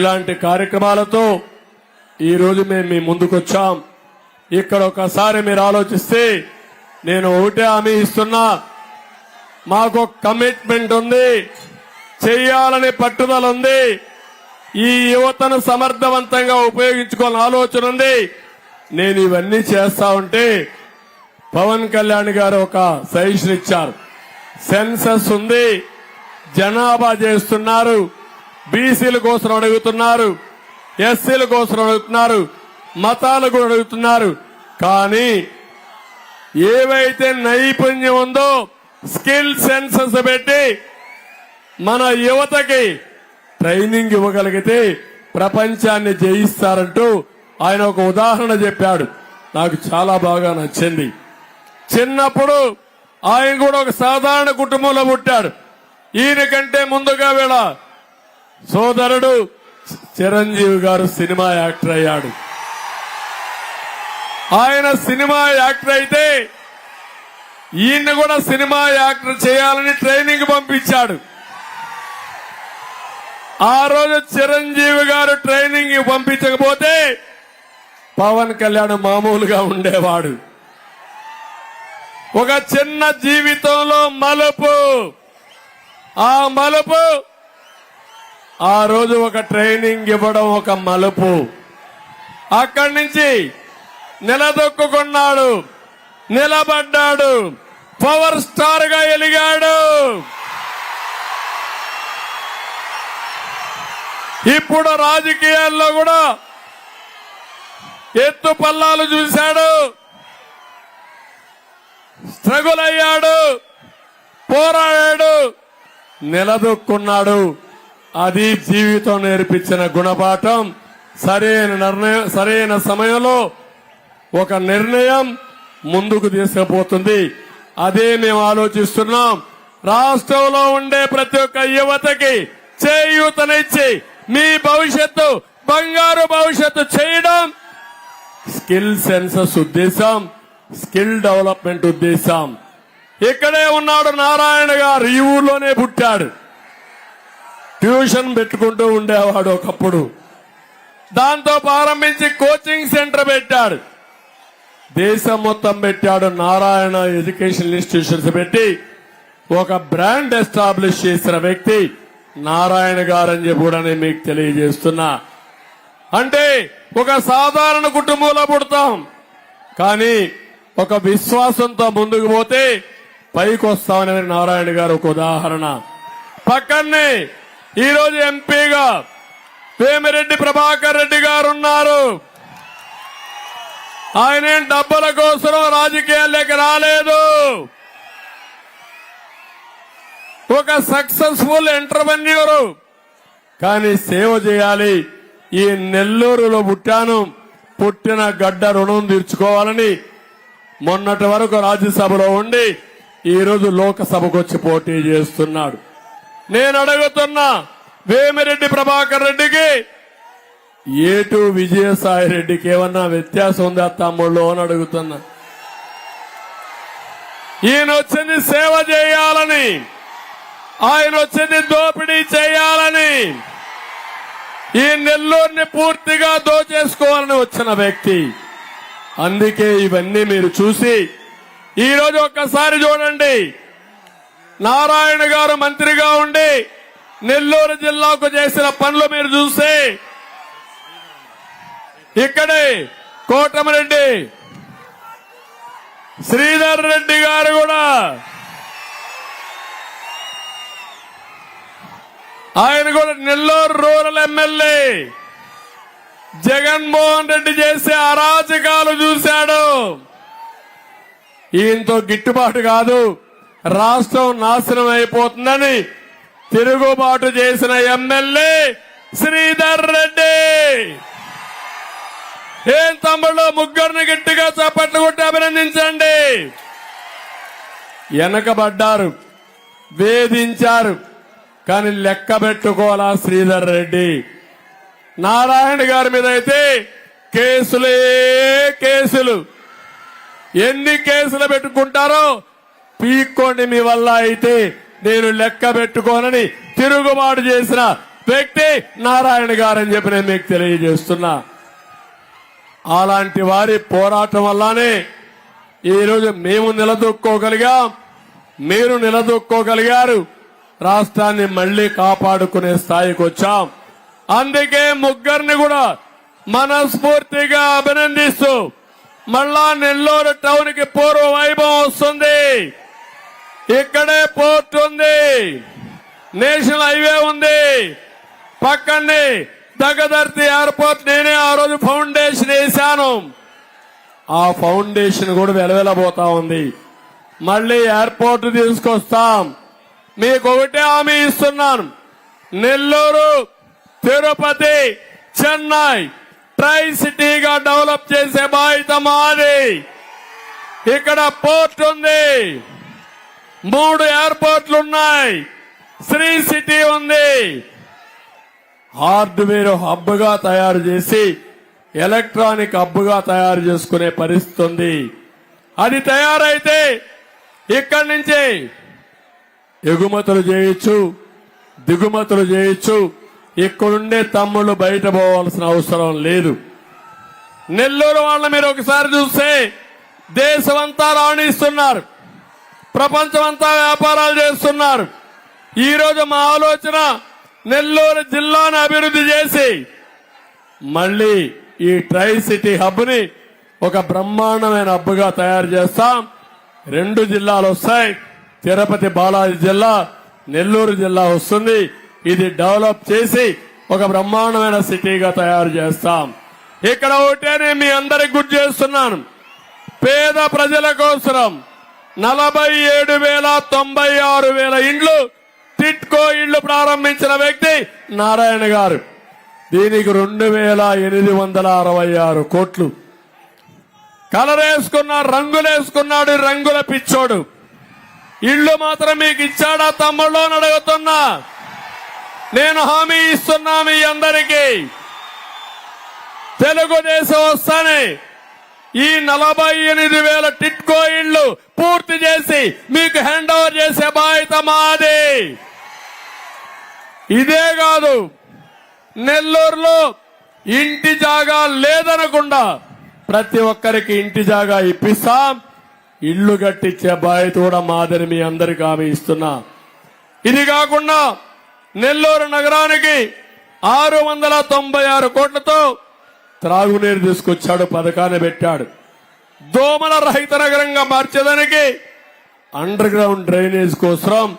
ఇలాంటి కార్యక్రమాలతో ఈ రోజు మేము మీ ముందుకొచ్చాం. ఇక్కడ ఒకసారి మీరు ఆలోచిస్తే నేను ఒకటే హామీ ఇస్తున్నా. మాకు కమిట్మెంట్ ఉంది. చేయాలనే పట్టుదల ఉంది. ఈ యువతను సమర్థవంతంగా ఉపయోగించుకోవాలని ఆలోచన ఉంది. నేను ఇవన్నీ చేస్తా ఉంటే పవన్ కళ్యాణ్ గారు ఒక సజెషన్ ఇచ్చారు. సెన్సస్ ఉంది. జనాభా చేస్తున్నారు. బీసీల కోసం అడుగుతున్నారు ఎస్సీల కోసం అడుగుతున్నారు మతాలు కూడా అడుగుతున్నారు. కానీ ఏవైతే నైపుణ్యం ఉందో స్కిల్ సెన్సెస్ పెట్టి మన యువతకి ట్రైనింగ్ ఇవ్వగలిగితే ప్రపంచాన్ని జయిస్తారంటూ ఆయన ఒక ఉదాహరణ చెప్పాడు. నాకు చాలా బాగా నచ్చింది. చిన్నప్పుడు ఆయన కూడా ఒక సాధారణ కుటుంబంలో పుట్టాడు. ఈయన కంటే ముందుగా వీళ్ళ సోదరుడు చిరంజీవి గారు సినిమా యాక్టర్ అయ్యాడు. ఆయన సినిమా యాక్టర్ అయితే ఈయన్ని కూడా సినిమా యాక్టర్ చేయాలని ట్రైనింగ్ పంపించాడు. ఆ రోజు చిరంజీవి గారు ట్రైనింగ్ పంపించకపోతే పవన్ కళ్యాణ్ మామూలుగా ఉండేవాడు. ఒక చిన్న జీవితంలో మలుపు. ఆ మలుపు ఆ రోజు ఒక ట్రైనింగ్ ఇవ్వడం ఒక మలుపు. అక్కడి నుంచి నిలదొక్కున్నాడు నిలబడ్డాడు. పవర్ స్టార్గా ఎలిగాడు. ఇప్పుడు రాజకీయాల్లో కూడా ఎత్తు పల్లాలు చూశాడు. స్ట్రగుల్ అయ్యాడు. పోరాడాడు. నిలదొక్కున్నాడు. అది జీవితం నేర్పించిన గుణపాఠం. సరైన నిర్ణయం సరైన సమయంలో ఒక నిర్ణయం ముందుకు తీసుకుపోతుంది. అదే మేము ఆలోచిస్తున్నాం. రాష్ట్రంలో ఉండే ప్రతి ఒక్క యువతకి చేయూతనిచ్చి మీ భవిష్యత్తు బంగారు భవిష్యత్తు చేయడం స్కిల్ సెన్సస్ ఉద్దేశం స్కిల్ డెవలప్మెంట్ ఉద్దేశం. ఇక్కడే ఉన్నాడు నారాయణ గారు ఈ ఊర్లోనే పుట్టాడు. ట్యూషన్ పెట్టుకుంటూ ఉండేవాడు ఒకప్పుడు. దాంతో ప్రారంభించి కోచింగ్ సెంటర్ పెట్టాడు. దేశం మొత్తం పెట్టాడు. నారాయణ ఎడ్యుకేషన్ ఇన్స్టిట్యూషన్స్ పెట్టి ఒక బ్రాండ్ ఎస్టాబ్లిష్ చేసిన వ్యక్తి నారాయణ గారని చెప్పి కూడా నేను మీకు తెలియజేస్తున్నా. అంటే ఒక సాధారణ కుటుంబంలో పుడతాం. కానీ ఒక విశ్వాసంతో ముందుకు పోతే పైకి వస్తామని నారాయణ గారు ఒక ఉదాహరణ. పక్కనే ఈరోజు ఎంపీగా వేమిరెడ్డి ప్రభాకర్ రెడ్డి గారు ఉన్నారు. ఆయన డబ్బుల కోసం రాజకీయాల్లోకి రాలేదు. ఒక సక్సెస్ఫుల్ ఎంటర్ప్రెన్యూర్ కానీ సేవ చేయాలి. ఈ నెల్లూరులో పుట్టాను. పుట్టిన గడ్డ రుణం తీర్చుకోవాలని మొన్నటి వరకు రాజ్యసభలో ఉండి ఈరోజు లోకసభకు వచ్చి పోటీ చేస్తున్నాడు. నేను అడుగుతున్నా వేమిరెడ్డి ప్రభాకర్ రెడ్డికి ఏటు విజయసాయి రెడ్డికి ఏమన్నా వ్యత్యాసం ఉందా తమ్ముళ్ళు అని అడుగుతున్నా. ఈయన వచ్చింది సేవ చేయాలని ఆయన వచ్చింది దోపిడీ చేయాలని ఈ నెల్లూరుని పూర్తిగా దోచేసుకోవాలని వచ్చిన వ్యక్తి. అందుకే ఇవన్నీ మీరు చూసి ఈరోజు ఒక్కసారి చూడండి. నారాయణ గారు మంత్రిగా ఉండి నెల్లూరు జిల్లాకు చేసిన పనులు మీరు చూస్తే ఇక్కడే కోటమిరెడ్డి శ్రీధర్ రెడ్డి గారు కూడా ఆయన కూడా నెల్లూరు రూరల్ ఎమ్మెల్యే. జగన్మోహన్ రెడ్డి చేసే అరాచకాలు చూశాడు. ఈయనతో గిట్టుబాటు కాదు. రాష్ట్రం నాశనం అయిపోతుందని తిరుగుబాటు చేసిన ఎమ్మెల్యే శ్రీధర్ రెడ్డి. ఏం తమ్ముళ్ళు ముగ్గురిని గట్టిగా చప్పట్లు కొట్టి అభినందించండి. వెనకబడ్డారు వేధించారు కానీ లెక్క పెట్టుకోవాలా శ్రీధర్ రెడ్డి? నారాయణ గారి మీద అయితే కేసులే కేసులు. ఎన్ని కేసులు పెట్టుకుంటారో పీక్కోండి మీ వల్ల అయితే నేను లెక్క పెట్టుకోనని తిరుగుబాటు చేసిన వ్యక్తి నారాయణ గారు అని చెప్పి నేను మీకు తెలియజేస్తున్నా. అలాంటి వారి పోరాటం వల్లనే ఈరోజు మేము నిలదొక్కోగలిగాం. మీరు నిలదొక్కోగలిగారు. రాష్ట్రాన్ని మళ్ళీ కాపాడుకునే స్థాయికి వచ్చాం. అందుకే ముగ్గురిని కూడా మనస్ఫూర్తిగా అభినందిస్తూ మళ్ళా నెల్లూరు టౌన్కి పూర్వ వైభవం వస్తుంది. ఇక్కడే పోర్ట్ ఉంది. నేషనల్ హైవే ఉంది. పక్కనే దగ్గదర్తి ఎయిర్పోర్ట్ నేనే ఆ రోజు ఫౌండేషన్ వేశాను. ఆ ఫౌండేషన్ కూడా వెలవెలబోతా ఉంది. మళ్ళీ ఎయిర్పోర్ట్ తీసుకొస్తాం. మీకు ఒకటే హామీ ఇస్తున్నాను. నెల్లూరు తిరుపతి చెన్నై ట్రై సిటీగా డెవలప్ చేసే బాధ్యత మాది. ఇక్కడ పోర్ట్ ఉంది. మూడు ఎయిర్పోర్ట్లు ఉన్నాయి శ్రీ సిటీ ఉంది. హార్డ్వేర్ హబ్గా తయారు చేసి ఎలక్ట్రానిక్ హబ్గా తయారు చేసుకునే పరిస్థితి ఉంది. అది తయారైతే ఇక్కడి నుంచి ఎగుమతులు చేయొచ్చు దిగుమతులు చేయొచ్చు. ఇక్కడుండే తమ్ముళ్ళు బయట పోవాల్సిన అవసరం లేదు. నెల్లూరు వాళ్ళ మీరు ఒకసారి చూస్తే దేశమంతా రాణిస్తున్నారు. ప్రపంచమంతా వ్యాపారాలు చేస్తున్నారు. ఈరోజు మా ఆలోచన నెల్లూరు జిల్లాను అభివృద్ధి చేసి మళ్ళీ ఈ ట్రై సిటీ హబ్ని ఒక బ్రహ్మాండమైన హబ్గా తయారు చేస్తాం. రెండు జిల్లాలు వస్తాయి. తిరుపతి బాలాజీ జిల్లా నెల్లూరు జిల్లా వస్తుంది. ఇది డెవలప్ చేసి ఒక బ్రహ్మాండమైన సిటీగా తయారు చేస్తాం. ఇక్కడ ఒకటే నేను మీ అందరికి గుర్తు చేస్తున్నాను. పేద ప్రజల కోసం నలభై ఏడు వేల తొంభై ఆరు వేల ఇండ్లు టిట్కో ఇళ్ళు ప్రారంభించిన వ్యక్తి నారాయణ గారు. దీనికి రెండు వేల ఎనిమిది వందల అరవై ఆరు కోట్లు. కలరేసుకున్నాడు రంగులేసుకున్నాడు రంగుల పిచ్చోడు. ఇల్లు మాత్రం మీకు ఇచ్చాడా తమ్ముళ్ళు అని అడుగుతున్నా. నేను హామీ ఇస్తున్నా మీ అందరికీ. తెలుగుదేశం వస్తానే ఈ నలభై ఎనిమిది వేల టిట్కో ఇళ్ళు పూర్తి చేసి మీకు హ్యాండ్ ఓవర్ చేసే బాధ్యత మాది. ఇదే కాదు నెల్లూరులో ఇంటి జాగా లేదనకుండా ప్రతి ఒక్కరికి ఇంటి జాగా ఇప్పిస్తాం. ఇల్లు కట్టించే బాధ్యత కూడా మాదిరి మీ అందరికి హామీ ఇస్తున్నా. ఇది కాకుండా నెల్లూరు నగరానికి ఆరు వందల తొంభై ఆరు కోట్లతో త్రాగునీరు తీసుకొచ్చాడు పథకాన్ని పెట్టాడు. దోమల రహిత నగరంగా మార్చేదానికి అండర్ గ్రౌండ్ డ్రైనేజ్ కోసం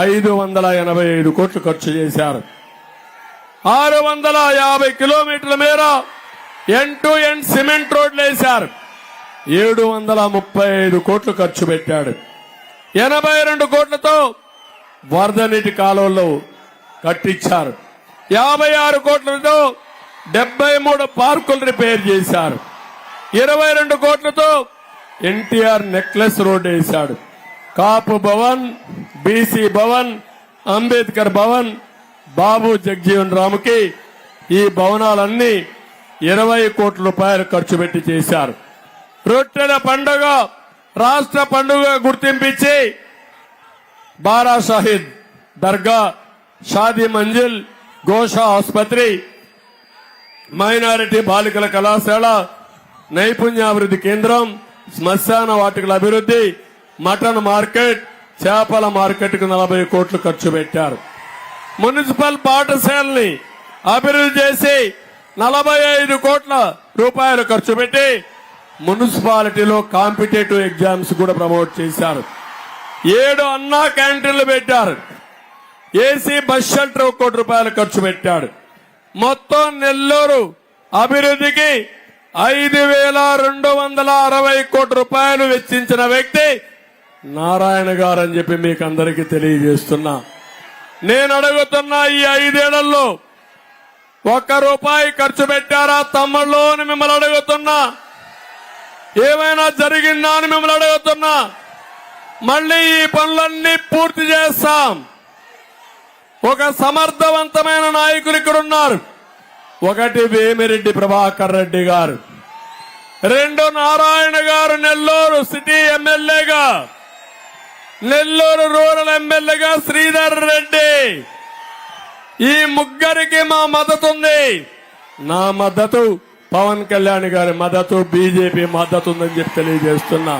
ఐదు వందల ఎనభై ఐదు కోట్లు ఖర్చు చేశారు. ఆరు వందల యాభై కిలోమీటర్ల మేర ఎన్ టు ఎన్ సిమెంట్ రోడ్లు వేశారు. ఏడు వందల ముప్పై ఐదు కోట్లు ఖర్చు పెట్టాడు. ఎనభై రెండు కోట్లతో వరద నీటి కాలువలు కట్టించారు. యాభై ఆరు కోట్లతో డెబ్బై మూడు పార్కులు రిపేర్ చేశారు. ఇరవై రెండు కోట్లతో ఎన్టీఆర్ నెక్లెస్ రోడ్ వేశాడు. కాపు భవన్ బీసీ భవన్ అంబేద్కర్ భవన్ బాబు జగ్జీవన్ రాముకి ఈ భవనాలన్నీ ఇరవై కోట్ల రూపాయలు ఖర్చు పెట్టి చేశారు. రొట్టెల పండుగ రాష్ట్ర పండుగ గుర్తింపించి బారా షాహిద్ దర్గా షాదీ మంజిల్ గోషా ఆసుపత్రి మైనారిటీ బాలికల కళాశాల నైపుణ్యాభివృద్ధి కేంద్రం శ్మశాన వాటికల అభివృద్ధి మటన్ మార్కెట్ చేపల మార్కెట్కు నలభై కోట్లు ఖర్చు పెట్టారు. మున్సిపల్ పాఠశాలని అభివృద్ధి చేసి నలభై ఐదు కోట్ల రూపాయలు ఖర్చు పెట్టి మున్సిపాలిటీలో కాంపిటేటివ్ ఎగ్జామ్స్ కూడా ప్రమోట్ చేశారు. ఏడు అన్నా క్యాంటీన్లు పెట్టారు. ఏసీ బస్ షెల్టర్ ఒక కోటి రూపాయలు ఖర్చు పెట్టాడు మొత్తం నెల్లూరు అభివృద్ధికి ఐదు వేల రెండు వందల అరవై కోటి రూపాయలు వెచ్చించిన వ్యక్తి నారాయణ గారు అని చెప్పి మీకు అందరికీ తెలియజేస్తున్నా. నేను అడుగుతున్న ఈ ఐదేళ్ళలో ఒక్క రూపాయి ఖర్చు పెట్టారా తమ్ముళ్ళు అని మిమ్మల్ని అడుగుతున్నా. ఏమైనా జరిగిందా అని మిమ్మల్ని అడుగుతున్నా. మళ్ళీ ఈ పనులన్నీ పూర్తి చేస్తాం. ఒక సమర్థవంతమైన నాయకులు ఇక్కడ ఉన్నారు. ఒకటి వేమిరెడ్డి ప్రభాకర్ రెడ్డి గారు. రెండు నారాయణ గారు నెల్లూరు సిటీ ఎమ్మెల్యేగా. నెల్లూరు రూరల్ ఎమ్మెల్యేగా శ్రీధర్ రెడ్డి. ఈ ముగ్గురికి మా మద్దతు ఉంది. నా మద్దతు పవన్ కళ్యాణ్ గారి మద్దతు బీజేపీ మద్దతు ఉందని చెప్పి తెలియజేస్తున్నా.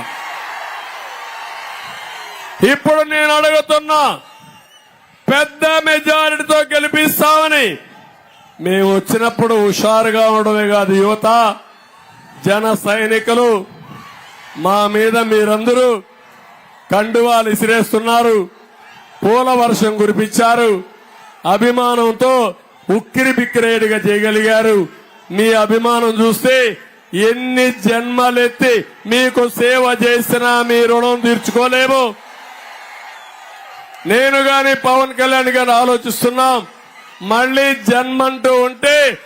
ఇప్పుడు నేను అడుగుతున్నా పెద్ద మెజారిటీతో గెలిపిస్తామని. మేము వచ్చినప్పుడు హుషారుగా ఉండడమే కాదు యువత జన సైనికులు మా మీద మీరందరూ కండువాలు ఇసిరేస్తున్నారు. పూల వర్షం కురిపించారు. అభిమానంతో ఉక్కిరి బిక్కిరేడిగా చేయగలిగారు. మీ అభిమానం చూస్తే ఎన్ని జన్మలెత్తి మీకు సేవ చేసినా మీ రుణం తీర్చుకోలేము. నేను గాని పవన్ కళ్యాణ్ గారు ఆలోచిస్తున్నాం. మళ్ళీ జన్మంటూ ఉంటే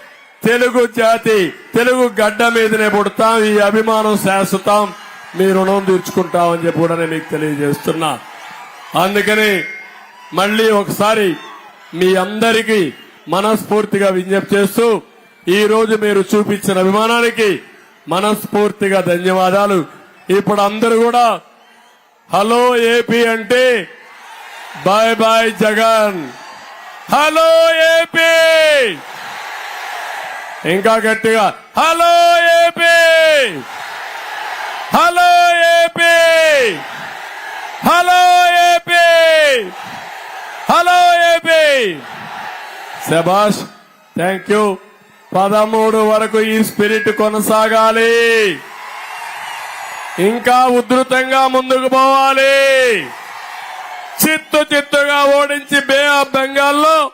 తెలుగు జాతి తెలుగు గడ్డ మీదనే పుడతాం ఈ అభిమానం శాశ్వతం. మీ రుణం తీర్చుకుంటామని చెప్పి కూడా నేను మీకు తెలియజేస్తున్నా. అందుకని మళ్ళీ ఒకసారి మీ అందరికీ మనస్ఫూర్తిగా విజ్ఞప్తి చేస్తూ ఈ రోజు మీరు చూపించిన అభిమానానికి మనస్ఫూర్తిగా ధన్యవాదాలు. ఇప్పుడు అందరూ కూడా హలో ఏపీ అంటే bye bye Jagan hello AP ఇంకా గట్టిగా hello AP hello AP hello AP hello AP శబాష్ థ్యాంక్ యూ పదమూడు వరకు ఈ స్పిరిట్ కొనసాగాలి. ఇంకా ఉధృతంగా ముందుకు పోవాలి. చిత్తు చిత్తుగా ఓడించి బే ఆఫ్ బెంగాల్లో.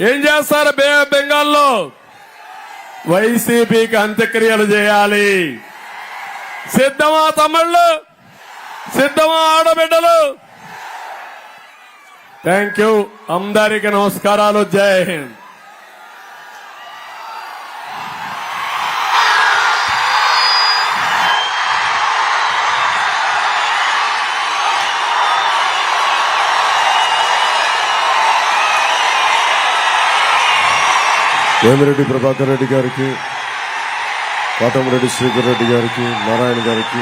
ఏం చేస్తారు బే ఆఫ్ బెంగాల్లో? వైసీపీకి అంత్యక్రియలు చేయాలి. సిద్ధమా తమ్ముళ్ళు? సిద్ధమా ఆడబిడ్డలు? Thank you. అందరికి నమస్కారాలు. జై హింద్. వేమిరెడ్డి ప్రభాకర్ రెడ్డి గారికి కోటమిరెడ్డి శ్రీధర్ రెడ్డి గారికి నారాయణ గారికి